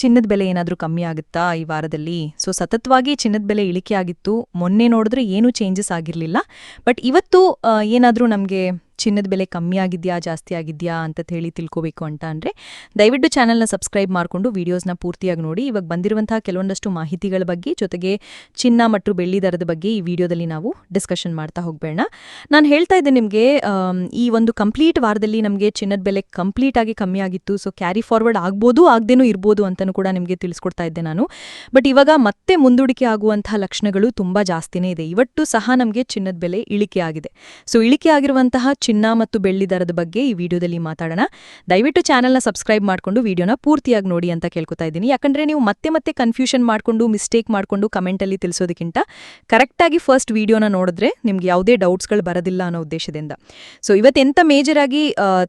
ಚಿನ್ನದ ಬೆಲೆ ಏನಾದರೂ ಕಮ್ಮಿ ಆಗುತ್ತಾ ಈ ವಾರದಲ್ಲಿ? ಸೊ ಸತತವಾಗಿ ಚಿನ್ನದ ಬೆಲೆ ಇಳಿಕೆ ಆಗಿತ್ತು. ಮೊನ್ನೆ ನೋಡಿದ್ರೆ ಏನೂ ಚೇಂಜಸ್ ಆಗಿರಲಿಲ್ಲ. ಬಟ್ ಇವತ್ತು ಏನಾದರೂ ನಮಗೆ ಚಿನ್ನದ ಬೆಲೆ ಕಮ್ಮಿ ಆಗಿದೆಯಾ, ಜಾಸ್ತಿ ಆಗಿದೆಯಾ ಅಂತ ಹೇಳಿ ತಿಳ್ಕೋಬೇಕು ಅಂತ ಅಂದರೆ ದಯವಿಟ್ಟು ಚಾನಲ್ನ ಸಬ್ಸ್ಕ್ರೈಬ್ ಮಾಡಿಕೊಂಡು ವೀಡಿಯೋಸ್ನ ಪೂರ್ತಿಯಾಗಿ ನೋಡಿ. ಇವಾಗ ಬಂದಿರುವಂತಹ ಕೆಲವೊಂದಷ್ಟು ಮಾಹಿತಿಗಳ ಬಗ್ಗೆ ಜೊತೆಗೆ ಚಿನ್ನ ಮತ್ತು ಬೆಳ್ಳಿ ದರದ ಬಗ್ಗೆ ಈ ವಿಡಿಯೋದಲ್ಲಿ ನಾವು ಡಿಸ್ಕಷನ್ ಮಾಡ್ತಾ ಹೋಗಬೇಡ ನಾನು ಹೇಳ್ತಾ ಇದ್ದೆ ನಿಮಗೆ ಈ ಒಂದು ಕಂಪ್ಲೀಟ್ ವಾರದಲ್ಲಿ ನಮಗೆ ಚಿನ್ನದ ಬೆಲೆ ಕಂಪ್ಲೀಟ್ ಆಗಿ ಕಮ್ಮಿ ಆಗಿತ್ತು. ಸೊ ಕ್ಯಾರಿ ಫಾರ್ವರ್ಡ್ ಆಗ್ಬೋದು ಆಗದೇನೂ ಇರ್ಬೋದು ಅಂತಲೂ ಕೂಡ ನಿಮಗೆ ತಿಳಿಸ್ಕೊಡ್ತಾ ಇದ್ದೆ ನಾನು. ಬಟ್ ಇವಾಗ ಮತ್ತೆ ಮುಂದೂಡಿಕೆ ಆಗುವಂತಹ ಲಕ್ಷಣಗಳು ತುಂಬ ಜಾಸ್ತಿನೇ ಇದೆ. ಇವತ್ತು ಸಹ ನಮಗೆ ಚಿನ್ನದ ಬೆಲೆ ಇಳಿಕೆ ಆಗಿದೆ ಸೊ ಇಳಿಕೆ ಆಗಿರುವಂತಹ ಚಿನ್ನ ಮತ್ತು ಬೆಳ್ಳಿ ದರದ ಬಗ್ಗೆ ಈ ವಿಡಿಯೋದಲ್ಲಿ ಮಾತಾಡೋಣ. ದಯವಿಟ್ಟು ಚಾನಲ್ನ ಸಬ್ಸ್ಕ್ರೈಬ್ ಮಾಡಿಕೊಂಡು ವಿಡಿಯೋನ ಪೂರ್ತಿಯಾಗಿ ನೋಡಿ ಅಂತ ಕೇಳ್ಕೊತಾ ಇದ್ದೀನಿ. ಯಾಕಂದ್ರೆ ನೀವು ಮತ್ತೆ ಮತ್ತೆ ಕನ್ಫ್ಯೂಷನ್ ಮಾಡಿಕೊಂಡು ಮಿಸ್ಟೇಕ್ ಮಾಡಿಕೊಂಡು ಕಮೆಂಟಲ್ಲಿ ತಿಳಿಸೋದಕ್ಕಿಂತ ಕರೆಕ್ಟಾಗಿ ಫಸ್ಟ್ ವಿಡಿಯೋನ ನೋಡಿದ್ರೆ ನಿಮ್ಗೆ ಯಾವುದೇ ಡೌಟ್ಸ್ಗಳು ಬರೋದಿಲ್ಲ ಅನ್ನೋ ಉದ್ದೇಶದಿಂದ. ಸೊ ಮೇಜರ್ ಆಗಿ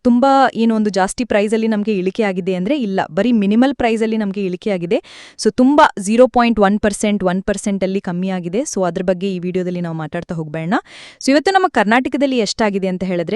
ತುಂಬ ಏನೊಂದು ಜಾಸ್ತಿ ಪ್ರೈಸಲ್ಲಿ ನಮಗೆ ಇಳಿಕೆ ಆಗಿದೆ ಅಂದರೆ ಇಲ್ಲ. ಬರೀ ಮಿನಿಮಲ್ ಪ್ರೈಸಲ್ಲಿ ನಮಗೆ ಇಳಿಕೆ ಆಗಿದೆ. ಸೊ ತುಂಬ zero point one percent one ಪರ್ಸೆಂಟಲ್ಲಿ ಕಮ್ಮಿ ಆಗಿದೆ. ಸೊ ಅದ್ರ ಬಗ್ಗೆ ಈ ವಿಡಿಯೋದಲ್ಲಿ ನಾವು ಮಾತಾಡ್ತಾ ಹೋಗ್ಬೇಡ ಸೊ ಇವತ್ತು ನಮ್ಮ ಕರ್ನಾಟಕದಲ್ಲಿ ಎಷ್ಟಾಗಿದೆ ಅಂತ ಹೇಳಿದ್ರೆ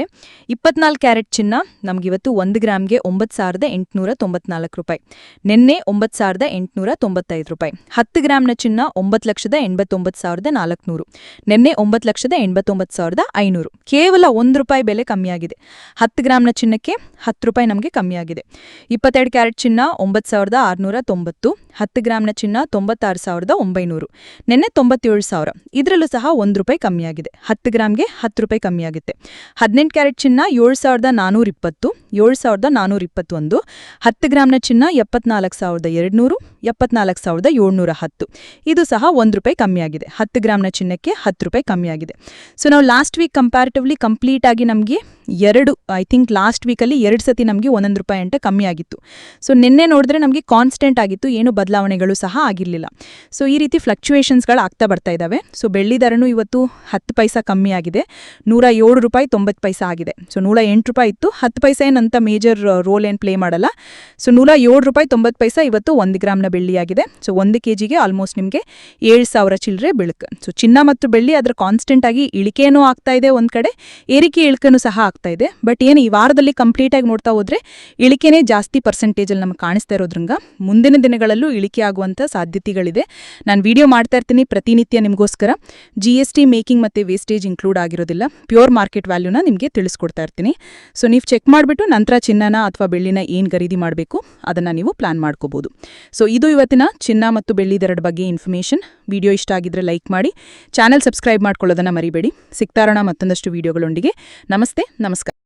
ಇಪ್ಪತ್ನಾಲ್ಕು ಕ್ಯಾರೆಟ್ ಚಿನ್ನ ನಮಗಿವತ್ತು ಒಂದು ಗ್ರಾಮ್ಗೆ ಒಂಬತ್ತು ಸಾವಿರದ ಎಂಟುನೂರ ತೊಂಬತ್ನಾಲ್ಕು ರೂಪಾಯಿ. ನಿನ್ನೆ ಒಂಬತ್ತು ಸಾವಿರದ ಎಂಟುನೂರ ತೊಂಬತ್ತೈದು ರೂಪಾಯಿ. ಹತ್ತು ಗ್ರಾಮ್ನ ಚಿನ್ನ ಒಂಬತ್ತು ಲಕ್ಷದ ಎಂಬತ್ತೊಂಬತ್ತು ಸಾವಿರದ ನಾಲ್ಕುನೂರು. ನಿನ್ನೆ ಒಂಬತ್ತು ಲಕ್ಷದ ಎಂಬತ್ತೊಂಬತ್ತು ಸಾವಿರದ ಐನೂರು. ಕೇವಲ ಒಂದು ರೂಪಾಯಿ ಬೆಲೆ ಕಮ್ಮಿಯಾಗಿದೆ. ಹತ್ತು ಗ್ರಾಮ್ನ ಚಿನ್ನಕ್ಕೆ ಹತ್ತು ರೂಪಾಯಿ ನಮಗೆ ಕಮ್ಮಿಯಾಗಿದೆ. ಇಪ್ಪತ್ತೆರಡು ಕ್ಯಾರೆಟ್ ಚಿನ್ನ ಒಂಬತ್ತು ಸಾವಿರದ ಆರುನೂರ ತೊಂಬತ್ತು. ಹತ್ತು ಗ್ರಾಮ್ನ ಚಿನ್ನ ತೊಂಬತ್ತಾರು ಸಾವಿರದ ಒಂಬೈನೂರು. ನಿನ್ನೆ ತೊಂಬತ್ತೇಳು ಸಾವಿರ. ಇದರಲ್ಲೂ ಸಹ ಒಂದು ರೂಪಾಯಿ ಕಮ್ಮಿಯಾಗಿದೆ. ಹತ್ತು ಗ್ರಾಮ್ಗೆ ಹತ್ತು ರೂಪಾಯಿ ಕಮ್ಮಿಯಾಗುತ್ತೆ. ಹದಿನೆಂಟು ಕ್ಯಾರೆಟ್ ಚಿನ್ನ, ಏಳು ಸಾವಿರದ ನಾನ್ನೂರ ಇಪ್ಪತ್ತು, ಏಳು ಸಾವಿರದ ನಾನ್ನೂರ ಇಪ್ಪತ್ತೊಂದು, ಹತ್ತು ಗ್ರಾಮ್ನ ಚಿನ್ನ, ಎಪ್ಪತ್ನಾಲ್ಕು ಸಾವಿರದ ಎರಡುನೂರು, ಎಪ್ಪತ್ನಾಲ್ಕು ಸಾವಿರದ ಏಳ್ನೂರ ಹತ್ತು. ಇದು ಸಹ ಒಂದು ರೂಪಾಯಿ ಕಮ್ಮಿಯಾಗಿದೆ. ಹತ್ತು ಗ್ರಾಮ್ನ ಚಿನ್ನಕ್ಕೆ ಹತ್ತು ರೂಪಾಯಿ ಕಮ್ಮಿಯಾಗಿದೆ. ಸೊ ನಾವು ಲಾಸ್ಟ್ ವೀಕ್ ಕಂಪ್ಯಾರಿಟಿವ್ಲಿ ಕಂಪ್ಲೀಟಾಗಿ ನಮಗೆ ಎರಡು ಐ ಥಿಂಕ್ ಲಾಸ್ಟ್ ವೀಕಲ್ಲಿ ಎರಡು ಸತಿ ನಮಗೆ ಒಂದೊಂದು ರೂಪಾಯಿ ಅಂತ ಕಮ್ಮಿ ಆಗಿತ್ತು. ಸೊ ನಿನ್ನೆ ನೋಡಿದ್ರೆ ನಮಗೆ ಕಾನ್ಸ್ಟೆಂಟ್ ಆಗಿತ್ತು, ಏನು ಬದಲಾವಣೆಗಳು ಸಹ ಆಗಿರಲಿಲ್ಲ. ಸೊ ಈ ರೀತಿ ಫ್ಲಕ್ಚುಯೇಷನ್ಸ್ಗಳು ಆಗ್ತಾ ಬರ್ತಾ ಇದ್ದಾವೆ ಸೊ ಬೆಳ್ಳಿ ದರನೂ ಇವತ್ತು ಹತ್ತು ಪೈಸಾ ಕಮ್ಮಿ ಆಗಿದೆ. ನೂರ ಏಳು ರೂಪಾಯಿ ತೊಂಬತ್ತು ಪೈಸಾ ಆಗಿದೆ. ಸೊ ನೂರ ಎಂಟು ರೂಪಾಯಿ ಇತ್ತು. ಹತ್ತು ಪೈಸಾ ಏನಂತ ಮೇಜರ್ ರೋಲ್ ಏನು ಪ್ಲೇ ಮಾಡಲ್ಲ. ಸೊ ನೂರ ಏಳು ರೂಪಾಯಿ ತೊಂಬತ್ತು ಪೈಸಾ ಇವತ್ತು ಒಂದು ಗ್ರಾಮ್ನ ಬೆಳ್ಳಿಯಾಗಿದೆ ಸೊ ಒಂದು ಕೆ ಜಿಗೆ ಆಲ್ಮೋಸ್ಟ್ ನಿಮಗೆ ಏಳು ಸಾವಿರ ಚಿಲ್ಲರೆ ಬೆಳಕು. ಸೊ ಚಿನ್ನ ಮತ್ತು ಬೆಳ್ಳಿ ಅದರ ಕಾನ್ಸ್ಟೆಂಟ್ ಆಗಿ ಇಳಿಕೆಯೂ ಆಗ್ತಾ ಇದೆ ಒಂದು ಕಡೆ. ಏರಿಕೆ ಇಳಿಕೆನೂ ಸಹ ಆಗ್ತಾ ಇದೆ. ಬಟ್ ಏನು ಈ ವಾರದಲ್ಲಿ ಕಂಪ್ಲೀಟಾಗಿ ನೋಡ್ತಾ ಹೋದ್ರೆ ಇಳಿಕೆನೇ ಜಾಸ್ತಿ ಪರ್ಸೆಂಟೇಜಲ್ಲಿ ನಮಗೆ ಕಾಣಿಸ್ತಾ ಇರೋದ್ರಿಂದ ಮುಂದಿನ ದಿನಗಳಲ್ಲೂ ಇಳಿಕೆ ಆಗುವಂಥ ಸಾಧ್ಯತೆಗಳಿದೆ. ನಾನು ವಿಡಿಯೋ ಮಾಡ್ತಾ ಇರ್ತೀನಿ ಪ್ರತಿನಿತ್ಯ ನಿಮಗೋಸ್ಕರ. ಜಿ ಎಸ್ ಟಿ ಮೇಕಿಂಗ್ ಮತ್ತು ವೇಸ್ಟೇಜ್ ಇನ್ಕ್ಲೂಡ್ ಆಗಿರೋದಿಲ್ಲ. ಪ್ಯೂರ್ ಮಾರ್ಕೆಟ್ ವ್ಯಾಲ್ಯೂನ ನಿಮಗೆ ತಿಳಿಸ್ಕೊಡ್ತಾ ಇರ್ತೀನಿ. ಸೊ ನೀವು ಚೆಕ್ ಮಾಡಿಬಿಟ್ಟು ನಂತರ ಚಿನ್ನನ ಅಥವಾ ಬೆಳ್ಳಿನ ಏನು ಖರೀದಿ ಮಾಡಬೇಕು ಅದನ್ನು ನೀವು ಪ್ಲಾನ್ ಮಾಡ್ಕೋಬೋದು. ಸೊ ಇದು ಇವತ್ತಿನ ಚಿನ್ನ ಮತ್ತು ಬೆಳ್ಳಿ ದರದ ಬಗ್ಗೆ ಇನ್ಫಾರ್ಮೇಷನ್ ವಿಡಿಯೋ ಇಷ್ಟ ಆಗಿದ್ರೆ ಲೈಕ್ ಮಾಡಿ. ಚಾನಲ್ ಸಬ್ಸ್ಕ್ರೈಬ್ ಮಾಡ್ಕೊಳ್ಳೋದನ್ನು ಮರಿಬೇಡಿ. ಸಿಗ್ತಾರೋಣ ಮತ್ತೊಂದಷ್ಟು ವಿಡಿಯೋಗಳೊಂದಿಗೆ ನಮಸ್ತೆ. നമസ്കാരം